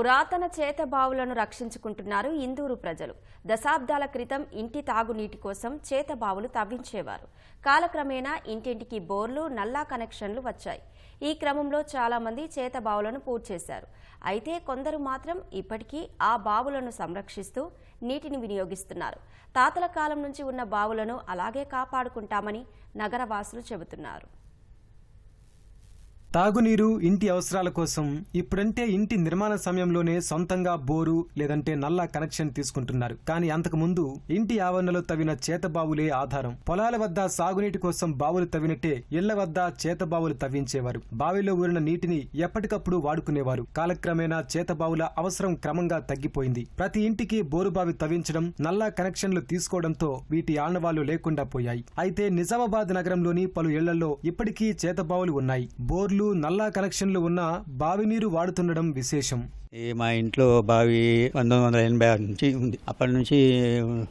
పురాతన చేత బావులను రక్షించుకుంటున్నారు ఇందూరు ప్రజలు. దశాబ్దాల క్రితం ఇంటి తాగునీటి కోసం చేత బావులు తవ్వించేవారు. కాలక్రమేణా ఇంటింటికి బోర్లు నల్లా కనెక్షన్లు వచ్చాయి. ఈ క్రమంలో చాలామంది చేత బావులను పూర్చేశారు అయితే కొందరు మాత్రం ఇప్పటికీ ఆ బావులను సంరక్షిస్తూ నీటిని వినియోగిస్తున్నారు. తాతల కాలం నుంచి ఉన్న బావులను అలాగే కాపాడుకుంటామని నగరవాసులు చెబుతున్నారు. తాగునీరు ఇంటి అవసరాల కోసం ఇప్పుడంటే ఇంటి నిర్మాణ సమయంలోనే సొంతంగా బోరు లేదంటే నల్లా కనెక్షన్ తీసుకుంటున్నారు. కానీ అంతకుముందు ఇంటి ఆవరణలో తవ్విన చేతబావులే ఆధారం. పొలాల వద్ద సాగునీటి కోసం బావులు తవ్వినట్టే ఇళ్ళ వద్ద చేత బావులు తవ్వించేవారు. బావిలో ఊరిన నీటిని ఎప్పటికప్పుడు వాడుకునేవారు. కాలక్రమేణా చేత బావుల అవసరం క్రమంగా తగ్గిపోయింది. ప్రతి ఇంటికి బోరు బావి తవ్వించడం నల్లా కనెక్షన్లు తీసుకోవడంతో వీటి ఆనవాళ్ళు లేకుండా పోయాయి. అయితే నిజామాబాద్ నగరంలోని పలు ఇళ్ళలో ఇప్పటికీ చేత బావులు ఉన్నాయి. బోర్లు నల్లా కనెక్షన్లు ఉన్న బావినీరు వాడుతుండడం విశేషం. మా ఇంట్లో బావి పంతొమ్మిది వందల ఎనభై ఆరు నుంచి ఉంది. అప్పటి నుంచి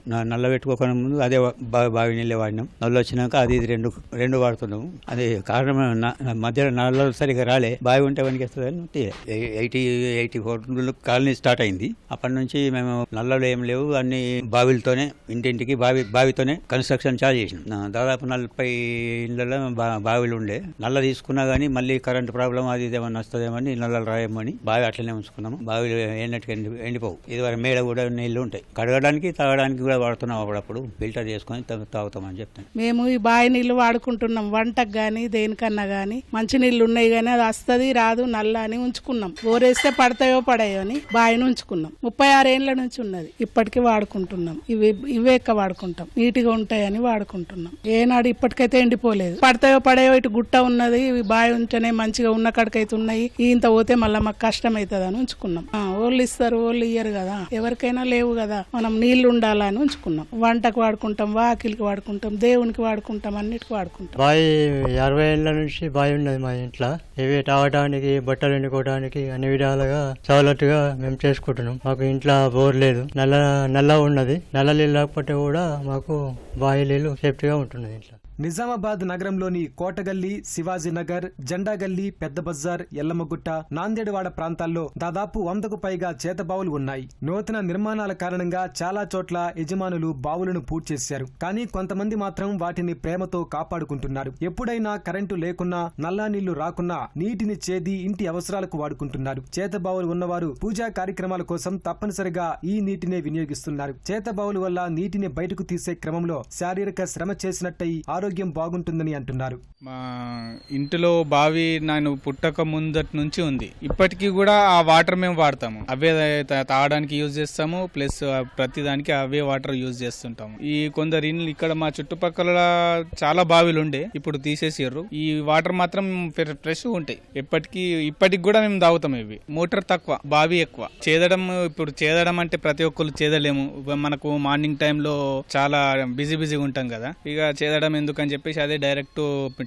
నల్ల పెట్టుకోకుండా ముందు అదే బావి బావి నీళ్ళే వాడినాం. నల్ల వచ్చినాక అది ఇది రెండు రెండు వాడుతున్నాము అది కారణం మధ్యలో నల్ల సరిగా రాలే. బావి ఉంటే పనికి వస్తుందని eighty eighty four colony start అయింది. అప్పటి నుంచి మేము నల్లలు ఏం లేవు. అన్ని బావిలతోనే ఇంటింటికి బావి బావితోనే కన్స్ట్రక్షన్ చార్జ్ చేసినాం. దాదాపు నలభై ఇళ్ళలో బా- బావిలు ఉండే. నల్ల తీసుకున్నా కానీ మళ్ళీ కరెంట్ ప్రాబ్లం అది ఇది ఏమన్నా వస్తుందేమని నల్లలు రాయమని బావి అట్లనే ఉంచుకున్నాము బావిలు ఎండటికి ఎండి ఎండిపోవు. ఇదివరకు మేడ కూడా నీళ్ళు ఉంటాయి. కడగడానికి తాగడానికి కూడా వాడుతున్నాం అప్పుడప్పుడు. ఫిల్టర్ చేసుకొని తాగుతామని చెప్తాను. మేము ఈ బావి నీళ్ళు వాడుకుంటున్నాం. వంటకు గాని దేనికన్నా గాని. మంచి నీళ్ళు ఉన్నాయి గానీ అది వస్తుంది రాదు నల్ల అని ఉంచుకున్నాం. బోరేస్తే పడతాయో పడాయో అని బావిని ఉంచుకున్నాం. ముప్పై ఆరేళ్ళ నుంచి ఉన్నది. ఇప్పటికీ వాడుకుంటున్నాం. ఇవి ఇవే ఎక్కువ వాడుకుంటాం. నీటిగా ఉంటాయని వాడుకుంటున్నాం. ఏనాడు ఇప్పటికైతే ఎండిపోలేదు. పడతాయో పడాయో ఇటు గుట్ట ఉన్నది. ఇవి బావి ఉంటేనే మంచిగా ఉన్న కాడికైతే ఉన్నాయి. ఇంత పోతే మళ్ళీ మాకు కష్టం అవుతుంది అని ఉంచుకున్నాం. ఉంచుకున్నాం. ఓళ్ళు ఇస్తారు ఓళ్ళు ఇయ్యరు కదా. ఎవరికైనా లేవు కదా. మనం నీళ్ళు ఉండాలని ఉంచుకున్నాం. వంటకు వాడుకుంటాం వాకిలికి వాడుకుంటాం దేవునికి వాడుకుంటాం అన్నిటికి వాడుకుంటాం. బావి అరవై ఏళ్ళ నుంచి బావి ఉన్నది మా ఇంట్లో. ఇవి తాగడానికి బట్టలు ఎండుకోవడానికి అన్ని విధాలుగా సవలతుగా మేము చేసుకుంటున్నాం. మాకు ఇంట్లో బోర్ లేదు. నల్ల నల్ల ఉన్నది. నల్ల నీళ్ళు లేకపోతే కూడా మాకు బావి నీళ్ళు సేఫ్టీగా ఉంటున్నది ఇంట్లో. నిజామాబాద్ నగరంలోని కోటగల్లి శివాజీనగర్ జెండాగల్లి పెద్ద బజార్ ఎల్లమ్మగుట్ట నాందేడువాడ ప్రాంతాల్లో దాదాపు వందకు పైగా చేతబావులు ఉన్నాయి. నూతన నిర్మాణాల కారణంగా చాలా చోట్ల యజమానులు బావులను పూడ్చేశారు. కానీ కొంతమంది మాత్రం వాటిని ప్రేమతో కాపాడుకుంటున్నారు. ఎప్పుడైనా కరెంటు లేకున్నా నల్లా నీళ్ళు రాకున్నా నీటిని చేది ఇంటి అవసరాలకు వాడుకుంటున్నారు. చేతబావులు ఉన్నవారు పూజా కార్యక్రమాల కోసం తప్పనిసరిగా ఈ నీటినే వినియోగిస్తున్నారు. చేతబావులు వల్ల నీటిని బయటకు తీసే క్రమంలో శారీరక శ్రమ చేసినట్టయి ఆరోగ్యం ఆరోగ్యం బాగుంటుందని అంటున్నారు. మా ఇంటిలో బావి నేను పుట్టక ముందటి నుంచి ఉంది. ఇప్పటికీ కూడా ఆ వాటర్ మేము వాడతాము. అవే తాగడానికి యూజ్ చేస్తాము. ప్లస్ ప్రతి దానికి అవే వాటర్ యూజ్ చేస్తుంటాము. ఈ కొందరు ఇండ్లు ఇక్కడ మా చుట్టుపక్కల చాలా బావిలు ఉండే. ఇప్పుడు తీసేసారు ఈ వాటర్ మాత్రం ఫ్రెష్ ఉంటాయి. ఎప్పటికీ ఇప్పటికి కూడా మేము తాగుతాం ఇవి. మోటార్ తక్కువ బావి ఎక్కువ. చేదడం ఇప్పుడు చేదడం అంటే ప్రతి ఒక్కరు చేదలేము. మనకు మార్నింగ్ టైంలో చాలా బిజీ బిజీగా ఉంటాం కదా. ఇక చేదడం ఎందుకు అని చెప్పేసి అదే డైరెక్ట్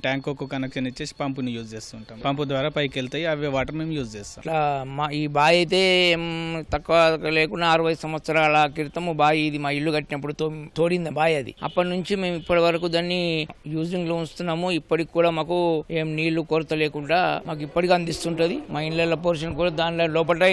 ట్యాంక్ ఒక కనెక్షన్ ఇచ్చేసి పంపుని యూజ్ చేస్తుంటాం. పంపు ద్వారా పైకి వెళ్తాయి అవి వాటర్ మేము యూజ్ చేస్తాం. ఇట్లా మా ఈ బావి అయితే ఏం తక్కువ లేకుండా అరవై సంవత్సరాల క్రితం బావి ఇది మా ఇల్లు కట్టినప్పుడు తో తోడింది బావి అది. అప్పటి నుంచి మేము ఇప్పటి వరకు దాన్ని యూజింగ్లో ఉంచుతున్నాము. ఇప్పటికి కూడా మాకు ఏం నీళ్ళు కొరత లేకుండా మాకు ఇప్పటికీ అందిస్తుంటది. మా ఇళ్ళ పోర్షన్ కూడా దానిలో లోపల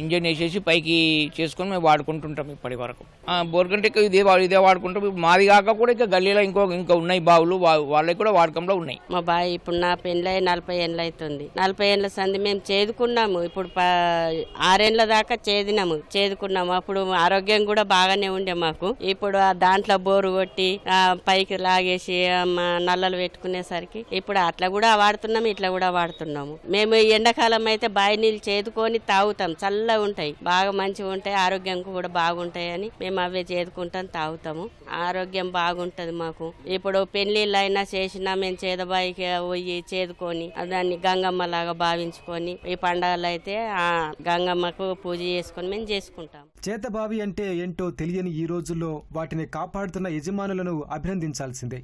ఇంజన్ వేసేసి పైకి చేసుకొని మేము వాడుకుంటుంటాం ఇప్పటి వరకు. ఆ, బోర్ కంటే ఇదే ఇదే వాడుకుంటాం. మాది కాక కూడా ఇంకా గల్లీలో ఇంకో ఇంకా ఉన్నాయి బావులు వా- వాళ్ళకి కూడా వాడకంలో ఉన్నాయి. మా బాయ్ ఇప్పుడు నా పెళ్ళై నలభై ఏళ్ళు అవుతుంది నలభై ఏళ్ళ సంది మేము చేదుకున్నాము. ఇప్పుడు ప- ఆరేళ్ళ దాకా చేదినాము. చేదుకున్నాము. అప్పుడు ఆరోగ్యం కూడా బాగానే ఉండే మాకు. ఇప్పుడు ఆ దాంట్లో బోరు కొట్టి పైకి లాగేసి మా నల్లలు పెట్టుకునేసరికి ఇప్పుడు అట్లా కూడా వాడుతున్నాము ఇట్లా కూడా వాడుతున్నాము. మేము ఎండాకాలం అయితే బావి నీళ్ళు చేదుకొని తాగుతాం. చల్లగా ఉంటాయి. బాగా మంచిగా ఉంటాయి. ఆరోగ్యం కూడా బాగుంటాయి అని మేము అవే చేదుకుంటాం తాగుతాము. ఆరోగ్యం బాగుంటది మాకు. ఇప్పుడు పెళ్ళిళ్ళు అయినా చేసినా మేము చేదబాయికి పోయి చేదుకొని దాన్ని గంగమ్మ లాగా భావించుకొని ఈ పండగలు అయితే ఆ గంగమ్మకు పూజ చేసుకొని మేము చేసుకుంటాం. చేతబావి అంటే ఏంటో తెలియని ఈ రోజుల్లో వాటిని కాపాడుతున్న యజమానులను అభినందించాల్సిందే.